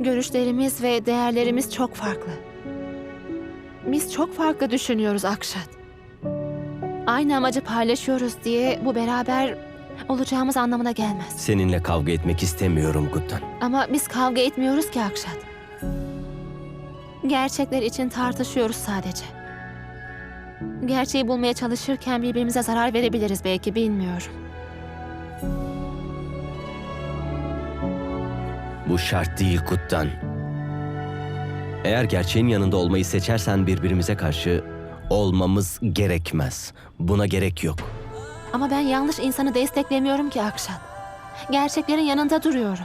Görüşlerimiz ve değerlerimiz çok farklı. Biz çok farklı düşünüyoruz Akşat. Aynı amacı paylaşıyoruz diye bu beraber olacağımız anlamına gelmez. Seninle kavga etmek istemiyorum Guttan. Ama biz kavga etmiyoruz ki Akşat. Gerçekler için tartışıyoruz sadece. Gerçeği bulmaya çalışırken birbirimize zarar verebiliriz belki bilmiyorum. Bu şart değil Guttan. Eğer gerçeğin yanında olmayı seçersen birbirimize karşı olmamız gerekmez. Buna gerek yok. Ama ben yanlış insanı desteklemiyorum ki Akşat. Gerçeklerin yanında duruyorum.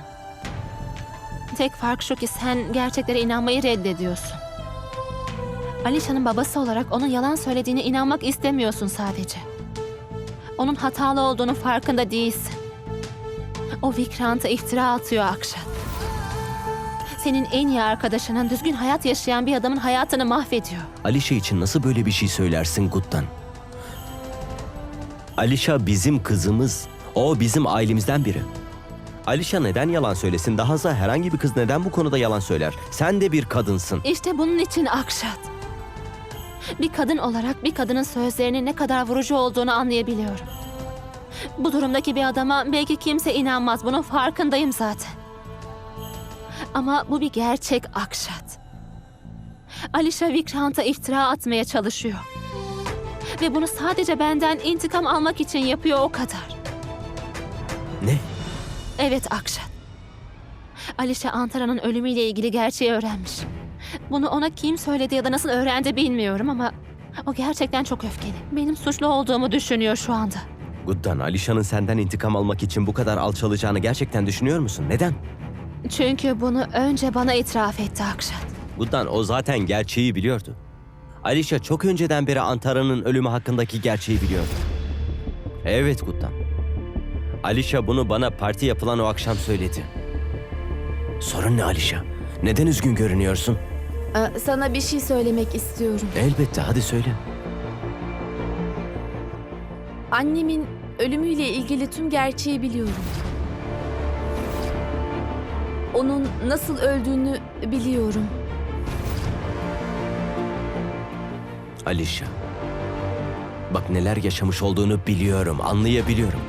Tek fark şu ki sen gerçeklere inanmayı reddediyorsun. Alişan'ın babası olarak onun yalan söylediğine inanmak istemiyorsun sadece. Onun hatalı olduğunu farkında değilsin. O Vikrant'a iftira atıyor Akşat. Senin en iyi arkadaşının düzgün hayat yaşayan bir adamın hayatını mahvediyor. Alişa için nasıl böyle bir şey söylersin Guttan? Alişa bizim kızımız. O bizim ailemizden biri. Alişa neden yalan söylesin? Dahası herhangi bir kız neden bu konuda yalan söyler? Sen de bir kadınsın. İşte bunun için Akşat. Bir kadın olarak bir kadının sözlerinin ne kadar vurucu olduğunu anlayabiliyorum. Bu durumdaki bir adama belki kimse inanmaz. Bunun farkındayım zaten. Ama bu bir gerçek Akşat. Alişa Vikrant'a iftira atmaya çalışıyor. Ve bunu sadece benden intikam almak için yapıyor o kadar. Ne? Evet Akşat. Alişa Antara'nın ölümüyle ilgili gerçeği öğrenmiş. Bunu ona kim söyledi ya da nasıl öğrendi bilmiyorum ama o gerçekten çok öfkeli. Benim suçlu olduğumu düşünüyor şu anda. Guttan, Alişa'nın senden intikam almak için bu kadar alçalacağını gerçekten düşünüyor musun? Neden? Çünkü bunu önce bana itiraf etti Akşat. Guttan o zaten gerçeği biliyordu. Alişa çok önceden beri Antara'nın ölümü hakkındaki gerçeği biliyordu. Evet Guttan. Alişa bunu bana parti yapılan o akşam söyledi. Sorun ne Alişa? Neden üzgün görünüyorsun? Ee, Sana bir şey söylemek istiyorum. Elbette hadi söyle. Annemin ölümüyle ilgili tüm gerçeği biliyorum. Onun nasıl öldüğünü biliyorum. Alişa. Bak neler yaşamış olduğunu biliyorum, anlayabiliyorum.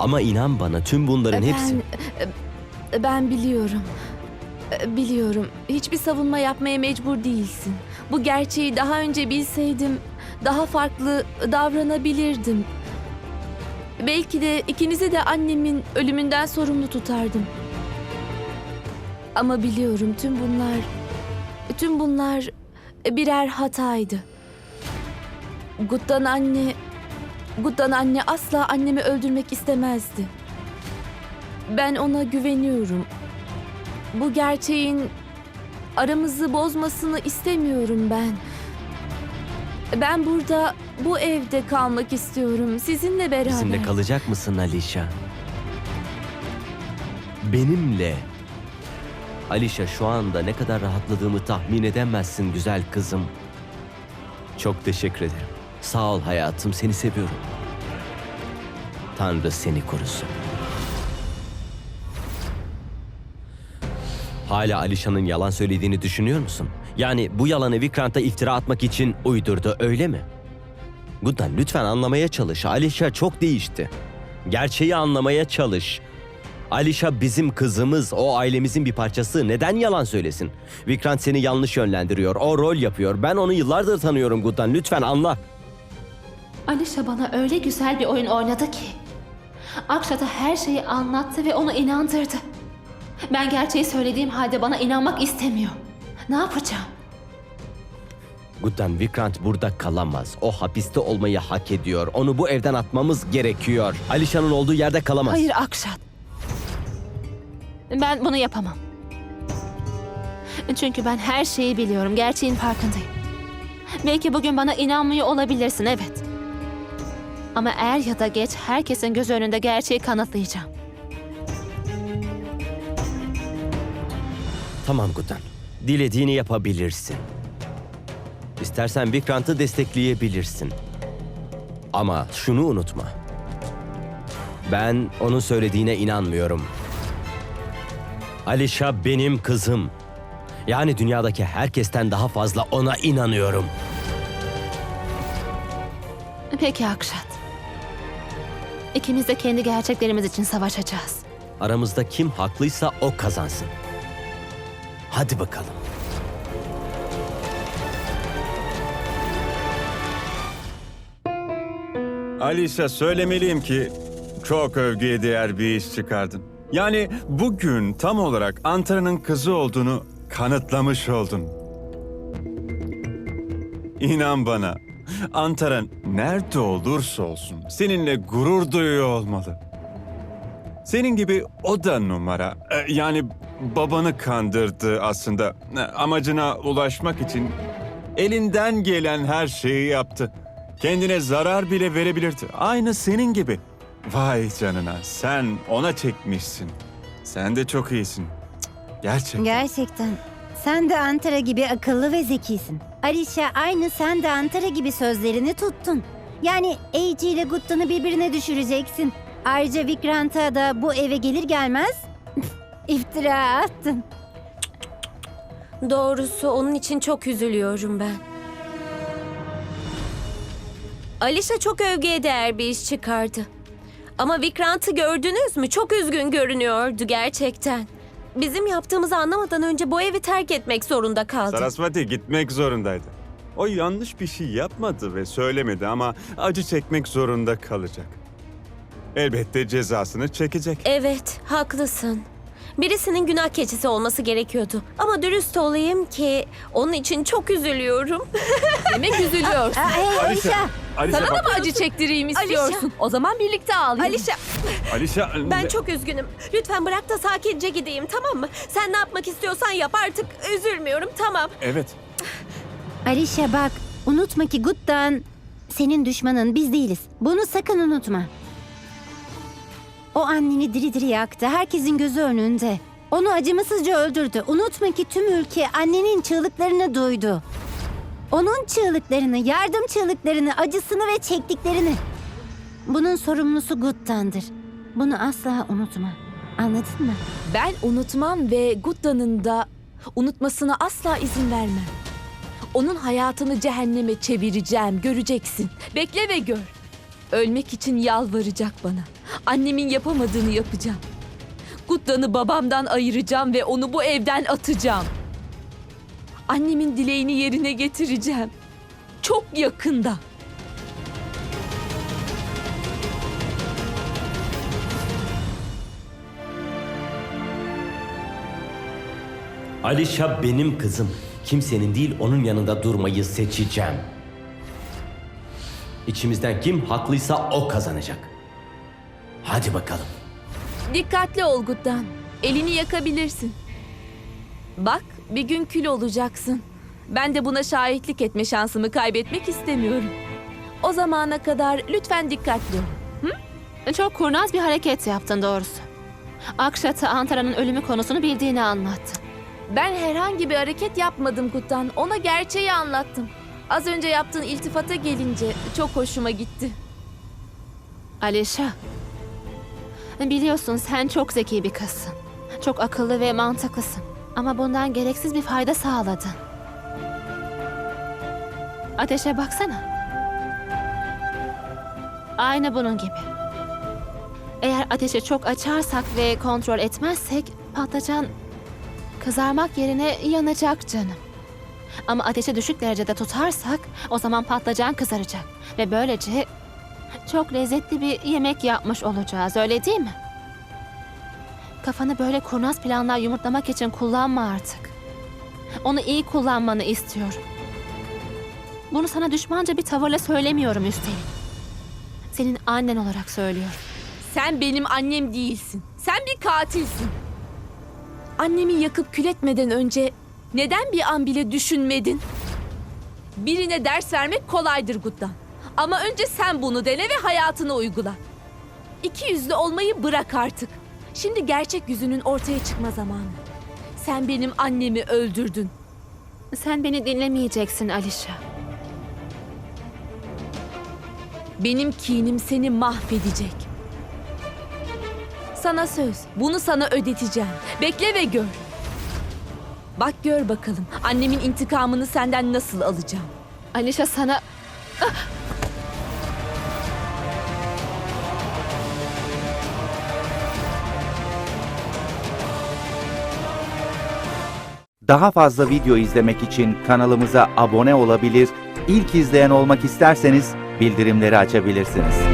Ama inan bana tüm bunların hepsi... Ben ben biliyorum. Biliyorum. Hiçbir savunma yapmaya mecbur değilsin. Bu gerçeği daha önce bilseydim daha farklı davranabilirdim. Belki de ikinizi de annemin ölümünden sorumlu tutardım. Ama biliyorum tüm bunlar tüm bunlar birer hataydı. Guttan anne Guttan anne asla annemi öldürmek istemezdi. Ben ona güveniyorum. Bu gerçeğin aramızı bozmasını istemiyorum ben. Ben burada bu evde kalmak istiyorum. Sizinle beraber. Bizimle kalacak mısın Alişa? Benimle. Alişa şu anda ne kadar rahatladığımı tahmin edemezsin güzel kızım. Çok teşekkür ederim. Sağ ol hayatım, seni seviyorum. Tanrı seni korusun. Hala Alişa'nın yalan söylediğini düşünüyor musun? Yani bu yalanı Vikrant'a iftira atmak için uydurdu öyle mi? Guddan lütfen anlamaya çalış. Alişa çok değişti. Gerçeği anlamaya çalış. Alişa bizim kızımız, o ailemizin bir parçası. Neden yalan söylesin? Vikrant seni yanlış yönlendiriyor. O rol yapıyor. Ben onu yıllardır tanıyorum Guddan. Lütfen anla. Alişa bana öyle güzel bir oyun oynadı ki. Akşat'a her şeyi anlattı ve onu inandırdı. Ben gerçeği söylediğim halde bana inanmak istemiyor. Ne yapacağım? Guddan Vikrant burada kalamaz. O hapiste olmayı hak ediyor. Onu bu evden atmamız gerekiyor. Alişa'nın olduğu yerde kalamaz. Hayır Akşat. Ben bunu yapamam. Çünkü ben her şeyi biliyorum. Gerçeğin farkındayım. Belki bugün bana inanmıyor olabilirsin evet. Ama er ya da geç herkesin göz önünde gerçeği kanıtlayacağım. Tamam Guddan. Dilediğini yapabilirsin. İstersen Vikrant'ı destekleyebilirsin. Ama şunu unutma. Ben onun söylediğine inanmıyorum. Alişa benim kızım. Yani dünyadaki herkesten daha fazla ona inanıyorum. Peki Akşat. İkimiz de kendi gerçeklerimiz için savaşacağız. Aramızda kim haklıysa o kazansın. Hadi bakalım. Alişa söylemeliyim ki çok övgüye değer bir iş çıkardın. Yani bugün tam olarak Antara'nın kızı olduğunu kanıtlamış oldun. İnan bana, Antara nerede olursa olsun seninle gurur duyuyor olmalı. Senin gibi o da numara. Ee, Yani babanı kandırdı aslında. Ee, Amacına ulaşmak için elinden gelen her şeyi yaptı. Kendine zarar bile verebilirdi. Aynı senin gibi. Vay canına sen ona çekmişsin. Sen de çok iyisin. Cık, Gerçekten. Gerçekten. Sen de Antara gibi akıllı ve zekisin. Alişa aynı sen de Antara gibi sözlerini tuttun. Yani AG ile Guttan'ı birbirine düşüreceksin. Ayrıca Vikrant'a da bu eve gelir gelmez iftira attın. Doğrusu onun için çok üzülüyorum ben. Alişa çok övgüye değer bir iş çıkardı. Ama Vikrant'ı gördünüz mü? Çok üzgün görünüyordu gerçekten. Bizim yaptığımızı anlamadan önce bu evi terk etmek zorunda kaldı. Sarasvati gitmek zorundaydı. O yanlış bir şey yapmadı ve söylemedi ama acı çekmek zorunda kalacak. Elbette cezasını çekecek. Evet, haklısın. Birisinin günah keçisi olması gerekiyordu. Ama dürüst olayım ki onun için çok üzülüyorum. Demek üzülüyorsun. Aa, hey Alişa. Alişa Sana da bak. mı acı çektireyim istiyorsun? O zaman birlikte ağlayalım. Alişa, Alişa. ben çok üzgünüm. Lütfen bırak da sakince gideyim tamam mı? Sen ne yapmak istiyorsan yap artık. Üzülmüyorum tamam. Evet. Alişa bak unutma ki Guttan senin düşmanın biz değiliz. Bunu sakın unutma. O anneni diri diri yaktı. Herkesin gözü önünde. Onu acımasızca öldürdü. Unutma ki tüm ülke annenin çığlıklarını duydu. Onun çığlıklarını, yardım çığlıklarını, acısını ve çektiklerini. Bunun sorumlusu Guttan'dır. Bunu asla unutma. Anladın mı? Ben unutmam ve Gutta'nın da unutmasına asla izin vermem. Onun hayatını cehenneme çevireceğim, göreceksin. Bekle ve gör. Ölmek için yalvaracak bana. Annemin yapamadığını yapacağım. Gutta'nı babamdan ayıracağım ve onu bu evden atacağım. Annemin dileğini yerine getireceğim. Çok yakında. Alişa benim kızım. Kimsenin değil onun yanında durmayı seçeceğim. İçimizden kim haklıysa o kazanacak. Hadi bakalım. Dikkatli ol Guttan. Elini yakabilirsin. Bak bir gün kül olacaksın. Ben de buna şahitlik etme şansımı kaybetmek istemiyorum. O zamana kadar lütfen dikkatli ol. Çok kurnaz bir hareket yaptın doğrusu. Akşat'a Antara'nın ölümü konusunu bildiğini anlattın. Ben herhangi bir hareket yapmadım Guttan. Ona gerçeği anlattım. Az önce yaptığın iltifata gelince çok hoşuma gitti. Alişa. Biliyorsun sen çok zeki bir kızsın. Çok akıllı ve mantıklısın. Ama bundan gereksiz bir fayda sağladın. Ateşe baksana. Aynı bunun gibi. Eğer ateşi çok açarsak ve kontrol etmezsek patlıcan kızarmak yerine yanacak canım. Ama ateşi düşük derecede tutarsak o zaman patlıcan kızaracak ve böylece çok lezzetli bir yemek yapmış olacağız öyle değil mi? Kafanı böyle kurnaz planlar yumurtlamak için kullanma artık. Onu iyi kullanmanı istiyorum. Bunu sana düşmanca bir tavırla söylemiyorum üstelik. Senin annen olarak söylüyorum. Sen benim annem değilsin. Sen bir katilsin. Annemi yakıp kül etmeden önce neden bir an bile düşünmedin? Birine ders vermek kolaydır Guttan. Ama önce sen bunu dene ve hayatına uygula. İki yüzlü olmayı bırak artık. Şimdi gerçek yüzünün ortaya çıkma zamanı. Sen benim annemi öldürdün. Sen beni dinlemeyeceksin Alişa. Benim kinim seni mahvedecek. Sana söz. Bunu sana ödeteceğim. Bekle ve gör. Bak gör bakalım. Annemin intikamını senden nasıl alacağım. Alişa sana... Daha fazla video izlemek için kanalımıza abone olabilir, ilk izleyen olmak isterseniz bildirimleri açabilirsiniz.